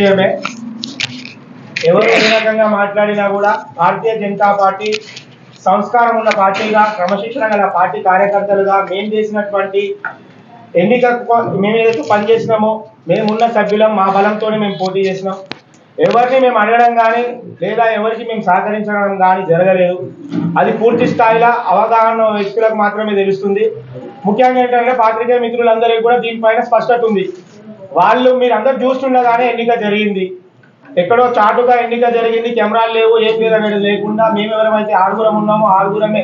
విషయమే. ఎవరు ఏ రకంగా మాట్లాడినా కూడా భారతీయ జనతా పార్టీ సంస్కారం ఉన్న పార్టీగా క్రమశిక్షణ గల పార్టీ కార్యకర్తలుగా మేము చేసినటువంటి ఎన్నిక మేము ఏదైతే పనిచేసినామో మేమున్న సభ్యులం మా బలంతోనే మేము పోటీ చేసినాం. ఎవరిని మేము అడగడం కానీ లేదా ఎవరికి మేము సహకరించడం కానీ జరగలేదు. అది పూర్తి స్థాయిలో అవగాహన వ్యక్తులకు మాత్రమే తెలుస్తుంది. ముఖ్యంగా ఏంటంటే పాత్రికేయ మిత్రులందరికీ కూడా దీనిపైన స్పష్టత ఉంది. వాళ్ళు మీరు అందరు చూస్తుండగానే ఎన్నిక జరిగింది. ఎక్కడో చాటుగా ఎన్నిక జరిగింది కెమెరాలు లేవు ఏ పేరు లేకుండా మేము ఎవరైతే ఆరుగురం ఉన్నామో ఆరుగురమే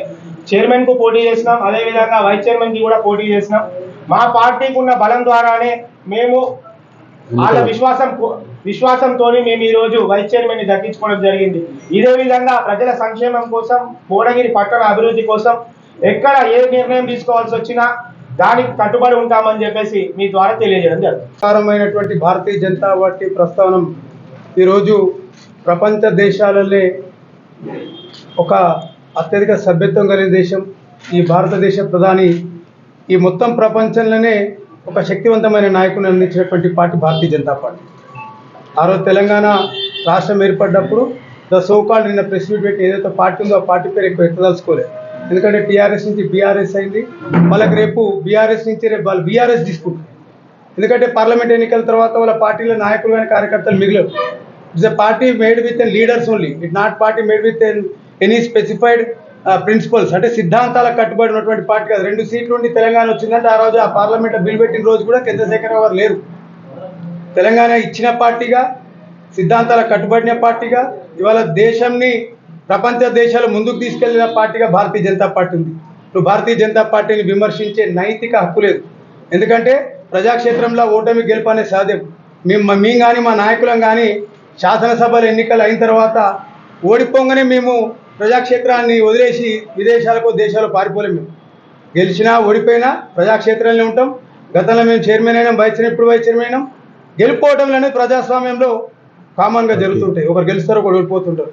చైర్మన్కు పోటీ చేసినాం. అదే విధంగా వైస్ చైర్మన్కి కూడా పోటీ చేసినాం. మా పార్టీకి ఉన్న బలం ద్వారానే మేము వాళ్ళ విశ్వాసం విశ్వాసంతో మేము ఈ రోజు వైస్ చైర్మన్ని దక్కించుకోవడం జరిగింది. ఇదే విధంగా ప్రజల సంక్షేమం కోసం భువనగిరి పట్టణ అభివృద్ధి కోసం ఎక్కడ ఏ నిర్ణయం తీసుకోవాల్సి వచ్చినా దానికి కట్టుబడి ఉంటామని చెప్పేసి మీ ద్వారా తెలియజేయడం జరుగుతుంది. భారతీయ జనతా పార్టీ ప్రస్థానం ఈరోజు ప్రపంచ దేశాలలో ఒక అత్యధిక సభ్యత్వం కలిగిన దేశం. ఈ భారతదేశ ప్రధాని ఈ మొత్తం ప్రపంచంలోనే ఒక శక్తివంతమైన నాయకుని అందించినటువంటి పార్టీ భారతీయ జనతా పార్టీ. ఆ రోజు తెలంగాణ రాష్ట్రం ఏర్పడ్డప్పుడు ద సోకాల్ నిన్న ప్రెస్ మీట్ పెట్టి ఏదైతే పార్టీ ఉందో ఆ పార్టీ పేరు ఎక్కువ ఎత్తదలుచుకోలేదు. ఎందుకంటే టీఆర్ఎస్ నుంచి బీఆర్ఎస్ అయింది. వాళ్ళకి రేపు బీఆర్ఎస్ నుంచి రేపు వాళ్ళు బీఆర్ఎస్ తీసుకుంటారు. ఎందుకంటే పార్లమెంట్ ఎన్నికల తర్వాత వాళ్ళ పార్టీలో నాయకులు కానీ కార్యకర్తలు మిగిలరు. It's a party made with an leaders only it not party made with an any specified principles అంటే సిద్ధాంతాలకు కట్టుబడి ఉన్నటువంటి పార్టీ కాదు. రెండు సీట్లు ఉండి తెలంగాణ వచ్చిందంటే ఆ రోజు ఆ పార్లమెంట్ బిల్ పెట్టిన రోజు కూడా చంద్రశేఖర్ గారు లేరు. తెలంగాణ ఇచ్చిన పార్టీగా సిద్ధాంతాలకు కట్టుబడిన పార్టీగా ఇవాళ దేశంని ప్రపంచ దేశాలు ముందుకు తీసుకెళ్ళిన పార్టీగా భారతీయ జనతా పార్టీ ఉంది. ఇప్పుడు భారతీయ జనతా పార్టీని విమర్శించే నైతిక హక్కు లేదు. ఎందుకంటే ప్రజాక్షేత్రంలో ఓటమి గెలుపు అనేది సాధ్యం. మేము మేము కానీ మా నాయకులం కానీ శాసనసభలు ఎన్నికలు అయిన తర్వాత ఓడిపోగానే మేము ప్రజాక్షేత్రాన్ని వదిలేసి విదేశాలకు దేశాలు పారిపోలేము మేము. గెలిచినా ఓడిపోయినా ప్రజాక్షేత్రంలో ఉంటాం. గతంలో మేము చైర్మన్ అయినాం వైస్ చైర్మన్ ఇప్పుడు వైస్ చైర్మన్ అయినాం. గెలుపోవటం అనేది ప్రజాస్వామ్యంలో కామన్గా జరుగుతుంటాయి. ఒకరు గెలుస్తారు ఒకరు ఓడిపోతుంటారు.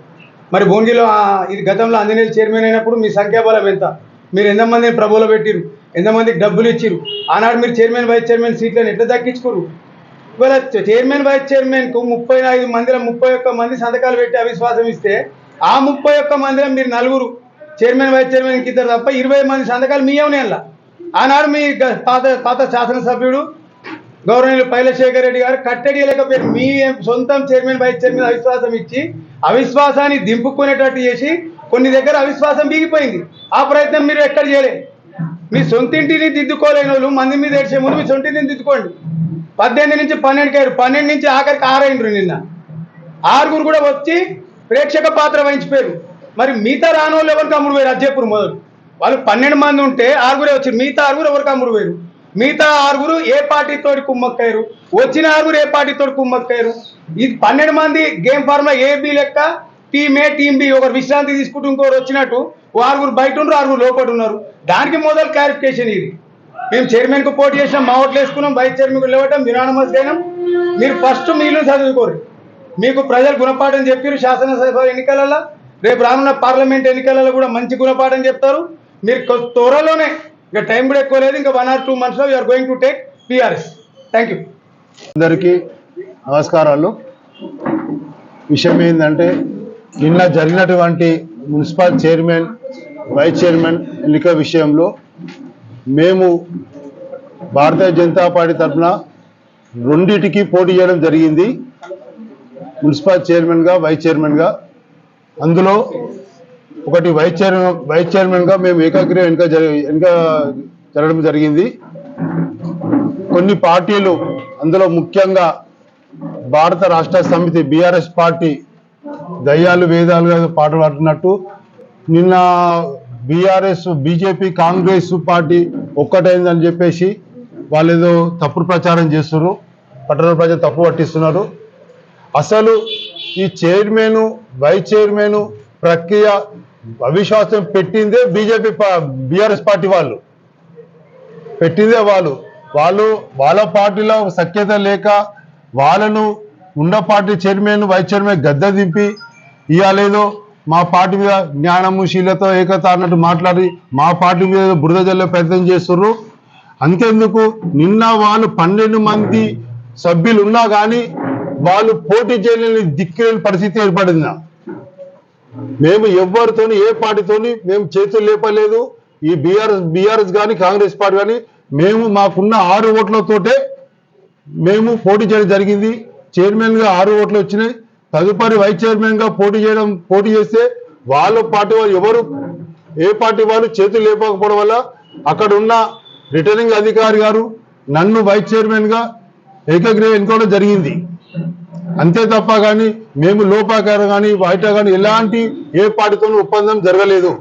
మరి భోంగిలో ఇది గతంలో ఆంజనేయులు చైర్మన్ అయినప్పుడు మీ సంఖ్యాబలం ఎంత? మీరు ఎంతమందిని ప్రభులో పెట్టిరు ఎంతమందికి డబ్బులు ఇచ్చిరు ఆనాడు మీరు చైర్మన్ వైస్ చైర్మన్ సీట్లను ఎట్లా దక్కించుకోరు ఇవాళ చైర్మన్ వైస్ చైర్మన్కు ముప్పై ఐదు మందిలో ముప్పై ఒక్క మంది సంతకాలు పెట్టి అవిశ్వాసం ఇస్తే ఆ ముప్పై ఒక్క మందిలో మీరు నలుగురు చైర్మన్ వైస్ చైర్మన్కి ఇద్దరు తప్ప ఇరవై మంది సంతకాలు మీ అవునేలా ఆనాడు మీ గ- పాత పాత శాసనసభ్యుడు గౌరవనీయులు పైలశేఖర్ రెడ్డి గారు కట్టడి లేకపోయారు మీ సొంతం చైర్మన్ వైస్ చైర్మన్ అవిశ్వాసం ఇచ్చి అవిశ్వాసాన్ని దింపుకునేటట్టు చేసి కొన్ని దగ్గర అవిశ్వాసం బిగిపోయింది. ఆ ప్రయత్నం మీరు ఎక్కడ చేయలేదు మీ సొంతింటిని దిద్దుకోలేని వాళ్ళు మంది మీద ఏడ్చే ముందు మీ సొంతింటిని దిద్దుకోండి. పద్దెనిమిది నుంచి పన్నెండుకి అయ్యారు పన్నెండు నుంచి ఆఖరికి ఆరైండ్రు నిన్న. ఆరుగురు కూడా వచ్చి ప్రేక్షక పాత్ర వహించిపోయారు. మరి మిగతా రాని వాళ్ళు ఎవరికి అమ్ముడు పోయారు మొదలు. వాళ్ళు పన్నెండు మంది ఉంటే ఆరుగురే వచ్చారు. మిగతా ఆరుగురు ఎవరికి అమ్ముడు పోయారు? మిగతా ఆరుగురు ఏ పార్టీతో కుమ్మక్కయ్యారు? వచ్చిన ఆరుగురు ఏ పార్టీతో కుమ్మక్కయ్యారు? ఇది పన్నెండు మంది గేమ్ ఫార్ములా ఏ లెక్క టీమ్ ఏ టీమ్ బి ఒకరు విశ్రాంతి తీసుకుంటూ ఇంకోరు వచ్చినట్టు ఆరుగురు బయట ఉన్నారు ఆరుగురు లోపల ఉన్నారు. దానికి మొదలు క్లారిఫికేషన్ ఇది. మేము చైర్మన్కు పోటీ చేసినాం మా ఓట్లు వేసుకున్నాం వైస్ చైర్మన్కు లేవటం యునానమస్ అయినాం. మీరు ఫస్ట్ మీరు చదువుకోరు. మీకు ప్రజలు గుణపాఠం చెప్పారు శాసనసభ ఎన్నికలలో రేపు రానున్న పార్లమెంట్ ఎన్నికలలో కూడా మంచి గుణపాఠం చెప్తారు. మీరు త్వరలోనే ఇక టైం కూడా ఎక్కువ లేదు ఇంకా వన్ ఆర్ టూ మంత్స్లో you're going to take TRS thank you అందరికీ నమస్కారాలు. విషయం ఏంటంటే నిన్న జరిగినటువంటి మున్సిపల్ చైర్మన్ వైస్ చైర్మన్ ఎన్నిక విషయంలో మేము భారతీయ జనతా పార్టీ తరఫున రెండిటికి పోటీ చేయడం జరిగింది. మున్సిపల్ చైర్మన్గా వైస్ చైర్మన్గా. అందులో ఒకటి వైస్ చైర్మన్ వైస్ చైర్మన్గా మేము ఏకాగ్రీవం వెనుక వెనుక జరగడం జరిగింది. కొన్ని పార్టీలు అందులో ముఖ్యంగా భారత రాష్ట్ర సమితి బీఆర్ఎస్ పార్టీ దయ్యాలు వేదాలుగా పాట పాడుతున్నట్టు. నిన్న బీఆర్ఎస్ బీజేపీ కాంగ్రెస్ పార్టీ ఒక్కటైందని చెప్పేసి వాళ్ళు ఏదో తప్పుడు ప్రచారం చేస్తున్నారు. పట్టణ ప్రజలు తప్పు పట్టిస్తున్నారు. అసలు ఈ చైర్మన్ వైస్ చైర్మన్ ప్రక్రియ అవిశ్వాసం పెట్టిందే బీజేపీ బీఆర్ఎస్ పార్టీ వాళ్ళు. పెట్టిందే వాళ్ళు. వాళ్ళు వాళ్ళ పార్టీలో సఖ్యత లేక వాళ్ళను ఉన్న పార్టీ చైర్మన్ వైస్ చైర్మన్ గద్దె దింపి ఇవ్వలేదో మా పార్టీ మీద జ్ఞానముశీలతో ఏకత అన్నట్టు మాట్లాడి మా పార్టీ మీద ఏదో బురద జల్లే ప్రయత్నం చేస్తున్నారు అంతేందుకు నిన్న వాళ్ళు పన్నెండు మంది సభ్యులు ఉన్నా కానీ వాళ్ళు పోటీ చేయలేని దిక్కులేని పరిస్థితి ఏర్పడింది. మేము ఎవరితోని ఏ పార్టీతోని మేము చేతులు లేపలేదు. ఈ బీఆర్ఎస్ బీఆర్ఎస్ కానీ కాంగ్రెస్ పార్టీ కానీ మేము మాకున్న ఆరు ఓట్లతోటే మేము పోటీ చేయడం జరిగింది. చైర్మన్గా ఆరు ఓట్లు వచ్చినాయి. తదుపరి వైస్ చైర్మన్గా పోటీ చేయడం పోటీ చేస్తే వాళ్ళ పార్టీ వాళ్ళు ఎవరు ఏ పార్టీ వాళ్ళు చేతులు లేపకపోవడం వల్ల అక్కడ ఉన్న రిటర్నింగ్ అధికారి గారు నన్ను వైస్ చైర్మన్గా ఏకగ్రీవ ఎన్నుకోవడం జరిగింది. అంతే తప్ప కానీ మేము లోపాకార కానీ బయట కానీ ఎలాంటి ఏ పార్టీతోనూ ఒప్పందం జరగలేదు.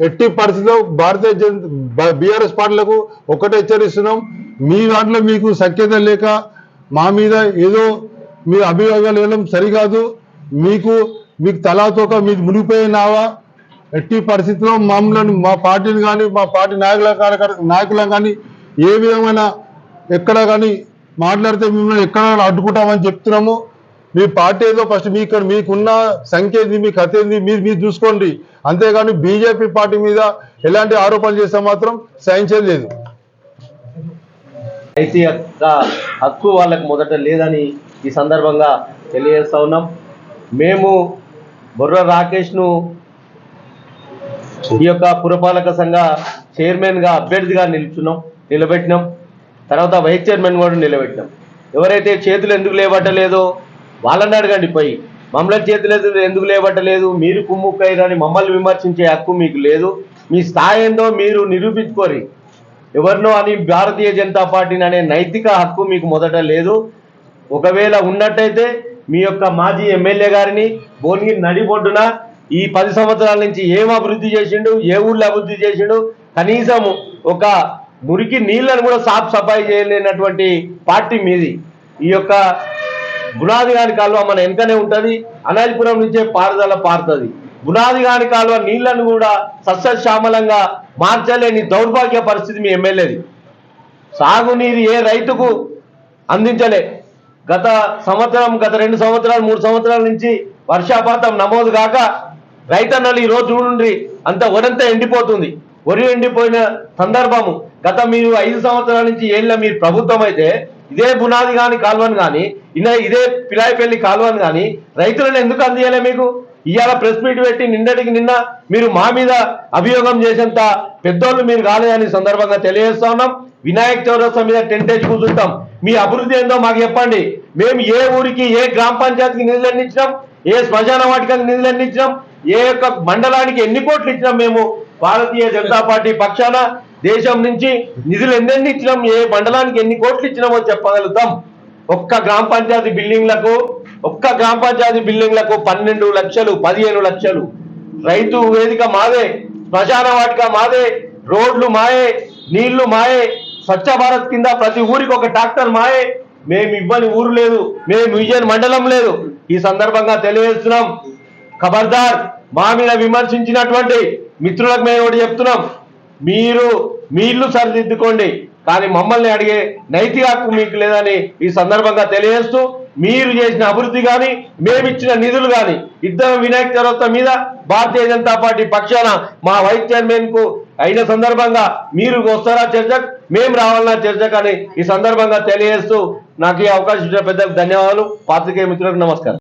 ఎట్టి పరిస్థితిలో భారతీయ జనతా బీఆర్ఎస్ పార్టీలకు ఒకటే హెచ్చరిస్తున్నాం. మీ దాంట్లో మీకు సఖ్యత లేక మా మీద ఏదో మీ అభియోగాలు వేయడం సరికాదు. మీకు మీకు తలాతోక మీకు మునిగిపోయినావా ఎట్టి పరిస్థితిలో మమ్మల్ని మా పార్టీని కానీ మా పార్టీ నాయకుల నాయకులను కానీ ఏ విధమైన ఎక్కడ కానీ మాట్లాడితే మిమ్మల్ని ఎక్కడ అడ్డుకుంటామని చెప్తున్నాము. మీ పార్టీ ఏదో ఫస్ట్ మీ ఇక్కడ మీకున్న సంఖ్య ఏంది మీ కథ ఏంది మీరు మీరు చూసుకోండి. అంతేగాని బీజేపీ పార్టీ మీద ఎలాంటి ఆరోపణలు చేస్తే మాత్రం సహించేది లేదు అయితే హక్కు వాళ్ళకు మొదట లేదని ఈ సందర్భంగా తెలియజేస్తా ఉన్నాం. మేము బొర్ర రాకేష్ను ఈ యొక్క పురపాలక సంఘ చైర్మన్గా అభ్యర్థిగా నిలుచున్నాం నిలబెట్టినాం. తర్వాత వైస్ చైర్మన్ కూడా నిలబెట్టినాం. ఎవరైతే చేతులు ఎందుకు లేబట్టలేదో వాళ్ళని అడగండి పోయి. మమ్మల్ని చేతులు ఎందుకు- లేబట్టలేదు? మీరు కుమ్ముక్కయ్యారని మమ్మల్ని విమర్శించే హక్కు మీకు లేదు. మీ స్థాయి ఏందో మీరు నిరూపించుకోరి. ఎవరినో అని భారతీయ జనతా పార్టీని అనే నైతిక హక్కు మీకు మొదట లేదు. ఒకవేళ ఉన్నట్టయితే మీ యొక్క మాజీ ఎమ్మెల్యే గారిని భువనగిరి నడిబొడ్డున ఈ పది సంవత్సరాల నుంచి ఏం అభివృద్ధి చేసిండు? ఏ ఊళ్ళో అభివృద్ధి చేసిండు? కనీసం ఒక మురికి నీళ్ళను కూడా సాఫ్ సఫాయి చేయలేనటువంటి పార్టీ మీది. ఈ యొక్క బునాది గాని కాలువ మన వెనుకనే ఉంటుంది అనాలిపురం నుంచే పారుదల పారుతుంది. బునాది గాని కాలువ నీళ్ళను కూడా సస్యశ్యామలంగా మార్చలేని దౌర్భాగ్య పరిస్థితి మీ ఎమ్మెల్యేది. సాగునీరు ఏ రైతుకు అందించలే. గత సంవత్సరం గత రెండు సంవత్సరాలు మూడు సంవత్సరాల నుంచి వర్షాపాతం నమోదు కాక రైతన్నలు ఈ రోజు నుండి అంత వరంతా ఎండిపోతుంది. వరి ఎండిపోయిన సందర్భము. గత మీరు ఐదు సంవత్సరాల నుంచి ఏళ్ళ మీరు ప్రభుత్వం అయితే ఇదే బునాది కానీ కాల్వను కానీ ఇదే ఇదే పిలాయిపల్లి కాల్వను కానీ రైతులను ఎందుకు అందియాలే మీకు? ఇవాళ ప్రెస్ మీట్ పెట్టి నిన్నటికి నిన్న మీరు మా మీద అభియోగం చేసేంత పెద్దోళ్ళు మీరు కాలేదని సందర్భంగా తెలియజేస్తా ఉన్నాం. వినాయక చౌరస్తా మీద టెంటేజ్ కూర్చుంటాం. మీ అభివృద్ధి ఏందో మాకు చెప్పండి. మేము ఏ ఊరికి ఏ గ్రామ పంచాయతీకి నిధులు అందించినాం? ఏ శ్మశాన వాటికకి నిధులు అందించినాం? ఏ యొక్క మండలానికి ఎన్ని కోట్లు ఇచ్చినాం మేము? భారతీయ జనతా పార్టీ పక్షాన దేశం నుంచి నిధులు ఎన్నెన్ని ఇచ్చినాం? ఏ మండలానికి ఎన్ని కోట్లు ఇచ్చినామో చెప్పగలుగుతాం. ఒక్క గ్రామ పంచాయతీ బిల్డింగ్లకు ఒక్క గ్రామ పంచాయతీ బిల్డింగ్లకు పన్నెండు లక్షలు పదిహేను లక్షలు. రైతు వేదిక మాదే శ్మశాన వాటిక మాదే రోడ్లు మాయే నీళ్ళు మాయే స్వచ్ఛ భారత్ కింద ప్రతి ఊరికి ఒక ట్రాక్టర్ మాయే. మేము ఇవ్వని ఊరు లేదు మేము విజయన్ మండలం లేదు. ఈ సందర్భంగా తెలియజేస్తున్నాం. ఖబర్దార్ మా మీద విమర్శించినటువంటి మిత్రులకు మేము ఒకటి చెప్తున్నాం. మీరు మీ ఇల్లు సరిదిద్దుకోండి. కానీ మమ్మల్ని అడిగే నైతిక హక్కు మీకు లేదని ఈ సందర్భంగా తెలియజేస్తూ మీరు చేసిన అభివృద్ధి కానీ మేమిచ్చిన నిధులు కానీ ఇద్దరం వినాయక చవితి మీద భారతీయ జనతా పార్టీ పక్షాన మా వైస్ చైర్మన్కు అయిన సందర్భంగా మీరు వస్తారా చర్చకు? మేము రావాలన్నా చర్చకు అని ఈ సందర్భంగా తెలియజేస్తూ నాకు ఈ అవకాశం ఇచ్చిన పెద్దలకు ధన్యవాదాలు. పాత్రికేయ మిత్రులకు నమస్కారం.